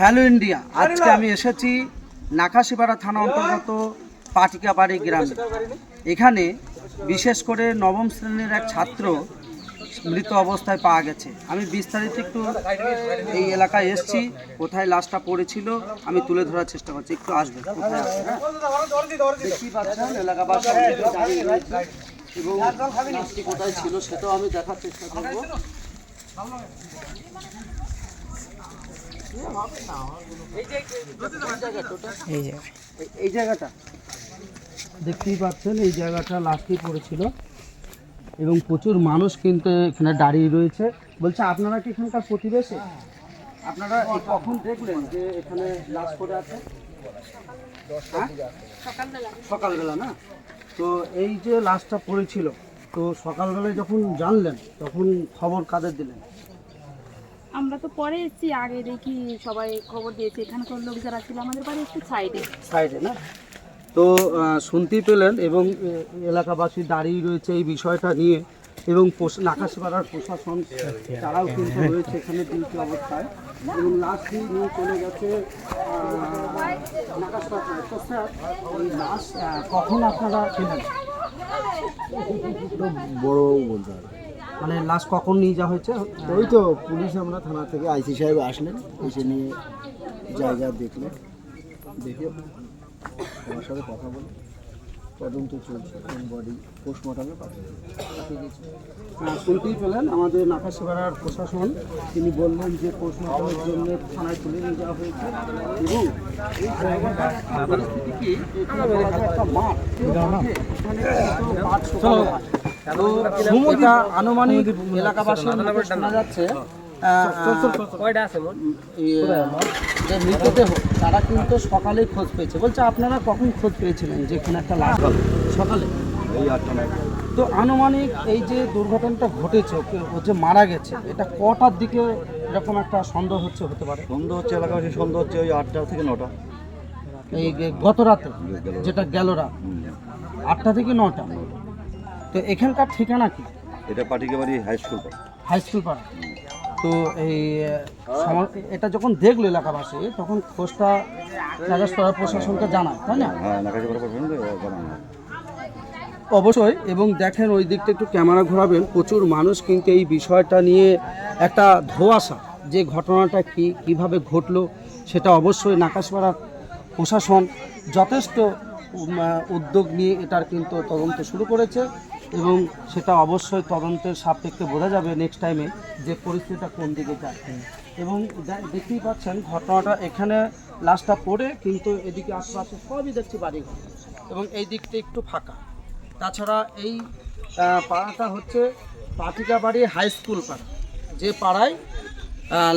Hello India আজকে আমি এসেছি নাকাশিপাড়া থানা অন্তর্গত পাটিকাবাড়ি গ্রামে। এখানে বিশেষ করে নবম শ্রেণির এক ছাত্র মৃত অবস্থায় পাওয়া গেছে। আমি বিস্তারিত একটু এই এলাকায় এসেছি কোথায় লাশটা পড়েছিল আমি তুলে ধরার চেষ্টা করছি। একটু আসবে কোথায়? পাচ্ছেন এলাকাবাসী এবং কোথায় ছিল সেটাও আমি দেখার চেষ্টা করব। এই জায়গাটা। দেখতেই পাচ্ছেন, এই জায়গাটা লাস্টই পড়েছিল। এবং প্রচুর মানুষ কিন্তু এখানে দাঁড়িয়ে রয়েছে। বলছে, আপনারা কি এখানকার প্রতিবেশী? আপনারা কখন দেখলেন যে এখানে লাশ পড়ে আছে? হ্যাঁ? সকালবেলা না? তো এই যে লাশটা পড়েছিল, তো সকালবেলায় যখন জানলেন, তখন খবর কাদের দিলেন? আমরা তো পরে এসেছি আগে দেখি সবাই খবর দিয়েছে। এখানকার লোক যারা ছিল আমাদের বাড়ি একটু সাইডে সাইডে না? তো শুনতেই পেলেন এবং এ, এলাকাবাসী দাঁড়িয়ে রয়েছে এই বিষয়টা নিয়ে এবং নাকাশপাড়ার প্রশাসন তারাও কিন্তু রয়েছে এখানে ডিউটি অবস্থায়। এবং লাশটি নিয়ে চলে গেছে তো স্যার লাশ কখন আপনারা পেলেন বড় বলতে হবে। মানে লাশ কখন নিয়ে যাওয়া হয়েছে? ওই তো পুলিশ আমরা থানা থেকে আইসি সাহেব আসলেন এসে নিয়ে জায়গা দেখলেন। দেখে আমার সাথে কথা বলে তদন্ত চলছে কোন বডি পোস্টমর্টমে পাঠিয়ে দিয়েছে। শুনতেই পেলেন আমাদের নাকাশপাড়ার প্রশাসন। তিনি বললেন যে পোস্টমর্টমের জন্য থানায় তুলে নিয়ে যাওয়া হয়েছে। এবং এই পরিস্থিতি কি? একটা মাঠ। এখানে মাঠ হয়। তো এটা আনুমানিক এলাকাবাসীর মুখে শোনা যাচ্ছে যে মৃতদেহ তারা কিন্তু সকালেই খোঁজ পেয়েছে। বলছে আপনারা কখন খোঁজ পেয়েছিলেন যে এখানে একটা লাশ সকালে। এই আটটা নয় তো আনুমানিক এই যে দুর্ঘটনাটা ঘটেছে ও যে মারা গেছে এটা কটার দিকে এরকম একটা সন্দেহ হচ্ছে হতে পারে? সন্ধ্যা হচ্ছে এলাকাবাসী সন্ধ্যা হচ্ছে ওই আটটা থেকে নটা। এই গত রাতে যেটা গেল রাত। আটটা থেকে নটা। তো এখানকার ঠিকানা কি? এটা Patikabari high school high school পাড়া। তো এই এটা যখন দেখল এলাকাবাসী তখন খোঁজটা নাগাসপাড়া প্রশাসনকে জানায় তাই না? হয়। অবশ্যই এবং দেখেন ওই দিকটা একটু ক্যামেরা ঘোরাবেন প্রচুর মানুষ কিন্তু এই বিষয়টা নিয়ে একটা ধোয়াশা যে ঘটনাটা কি কীভাবে ঘটলো সেটা অবশ্যই নাকাশপাড়ার প্রশাসন যথেষ্ট উদ্যোগ নিয়ে এটার কিন্তু তদন্ত শুরু করেছে। এবং সেটা অবশ্যই তদন্তের সাপেক্ষে বোঝা যাবে নেক্সট টাইমে যে পরিস্থিতিটা কোন দিকে যায় এবং দেখতেই পাচ্ছেন ঘটনাটা এখানে লাশটা পড়ে কিন্তু এদিকে আশেপাশে সবই দেখছি বাড়িঘর। এবং এই দিকটা একটু ফাঁকা। তাছাড়া এই পাড়াটা হচ্ছে পাটিকাবাড়ি হাই স্কুল পাড়া। যে পাড়ায়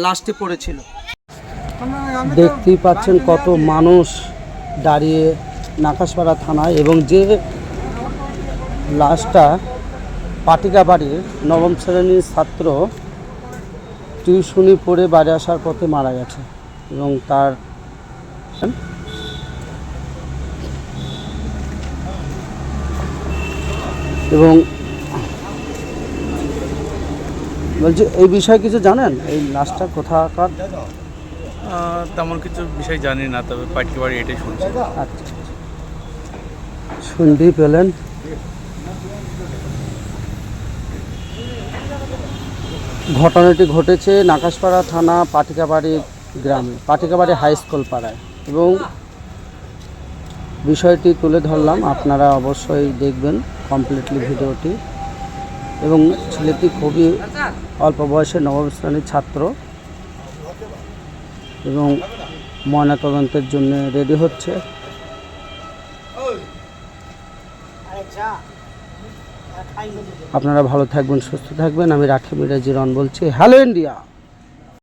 লাশটি পড়েছিল। দেখতেই পাচ্ছেন কত মানুষ দাঁড়িয়ে নাকাশপাড়া থানায় এবং যে লাশটা পাটিকাবাড়ির নবম শ্রেণির ছাত্র টিউশনি পড়ে বাড়ি আসার পথে মারা গেছে এবং তার এবং বলছি এই বিষয়ে কিছু জানেন? এই লাশটা কোথাকার? তেমন কিছু বিষয় জানি না তবে পাটকি বাড়ি এটাই শুনছি। আচ্ছা। শুনতেই পেলেন। ঘটনাটি ঘটেছে নাকাশপাড়া থানা পাটিকাবাড়ি গ্রামে, পাটিকাবাড়ি হাই স্কুল পাড়ায়। এবং বিষয়টি তুলে ধরলাম, আপনারা অবশ্যই দেখবেন কমপ্লিটলি ভিডিওটি। এবং ছেলেটি খুবই অল্প বয়সে নবম শ্রেণির ছাত্র এবং ময়নাতদন্তের জন্য রেডি হচ্ছে। আপনারা ভালো থাকবেন সুস্থ থাকবেন। আমি রাখি মিরাজি রন বলছি। Hello India!